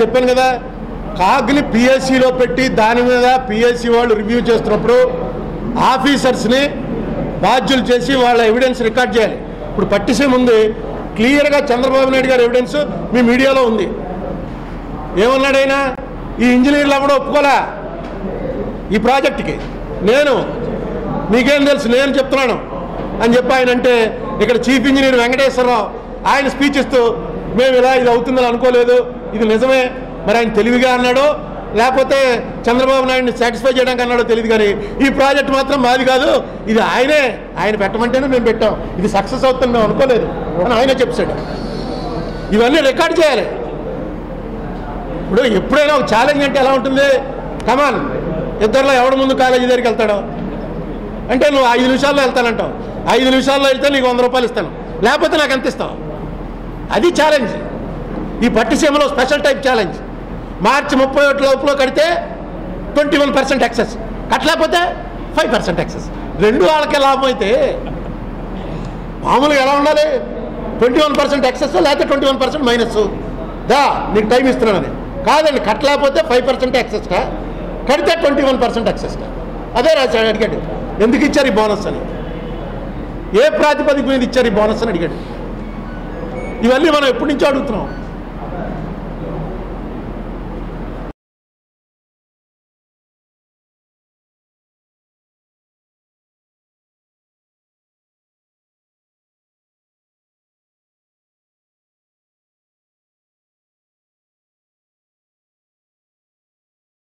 చెప్పాను కదా కాగ్ని పిఎస్సిలో పెట్టి దాని మీద పిఎస్సి వాళ్ళు రివ్యూ చేస్తున్నప్పుడు ఆఫీసర్స్ని బాధ్యులు చేసి వాళ్ళ ఎవిడెన్స్ రికార్డ్ చేయాలి. ఇప్పుడు పట్టిసీమ్ ఉంది క్లియర్గా చంద్రబాబు నాయుడు గారి ఎవిడెన్స్ మీ మీడియాలో ఉంది. ఏమన్నాడైనా ఈ ఇంజనీర్లు కూడా ఒప్పుకోలే ఈ ప్రాజెక్ట్కి. నేను మీకేం తెలుసు నేను చెప్తున్నాను అని చెప్పి ఆయన అంటే ఇక్కడ చీఫ్ ఇంజనీర్ వెంకటేశ్వరరావు ఆయన స్పీచ్ ఇస్తూ మేము ఇలా ఇది అవుతుందని అనుకోలేదు ఇది నిజమే. మరి ఆయన తెలివిగా అన్నాడో లేకపోతే చంద్రబాబు నాయుడిని సాటిస్ఫై చేయడానికి అన్నాడో తెలియదు కానీ ఈ ప్రాజెక్ట్ మాత్రం మాది కాదు. ఇది ఆయనే. ఆయన పెట్టమంటేనే మేము పెట్టాం. ఇది సక్సెస్ అవుతుంది మేము అనుకోలేదు. అని ఆయనే చెప్పాడు. ఇవన్నీ రికార్డ్ చేయాలి. ఇప్పుడు ఎప్పుడైనా ఒక ఛాలెంజ్ అంటే ఎలా ఉంటుంది? కమాన్ ఇద్దరిలో ఎవడు ముందు కాలేజీ దగ్గరికి వెళ్తాడో? అంటే నువ్వు ఐదు నిమిషాల్లో వెళ్తానంటావు. ఐదు నిమిషాల్లో వెళ్తే నీకు వంద రూపాయలు ఇస్తాను. లేకపోతే నాకు అంత ఇస్తావు? అది ఛాలెంజ్ ఈ పట్టిసీమలో స్పెషల్ టైప్ ఛాలెంజ్. మార్చి ముప్పై ఒకటి లోపల కడితే ట్వంటీ వన్ పర్సెంట్ ఎక్సెస్. కట్టలేకపోతే ఫైవ్ పర్సెంట్ ఎక్సెస్. రెండు వాళ్ళకే లాభం అయితే మామూలుగా ఎలా ఉండాలి? ట్వంటీ వన్ పర్సెంట్ ఎక్సెస్ లేకపోతే ట్వంటీ వన్ పర్సెంట్ మైనస్. దా నీకు టైం ఇస్తున్నానని కాదండి కట్టలేకపోతే ఫైవ్ పర్సెంట్ ఎక్సెస్గా కడితే ట్వంటీ వన్ పర్సెంట్ ఎక్సెస్గా అదే రాశాడు అడిగాడు. ఎందుకు ఇచ్చారు ఈ బోనస్ అని? ఏ ప్రాతిపదిక మీద ఇచ్చారు ఈ బోనస్ అని అడిగాడు. ఇవన్నీ మనం ఎప్పటి నుంచో అడుగుతున్నాం.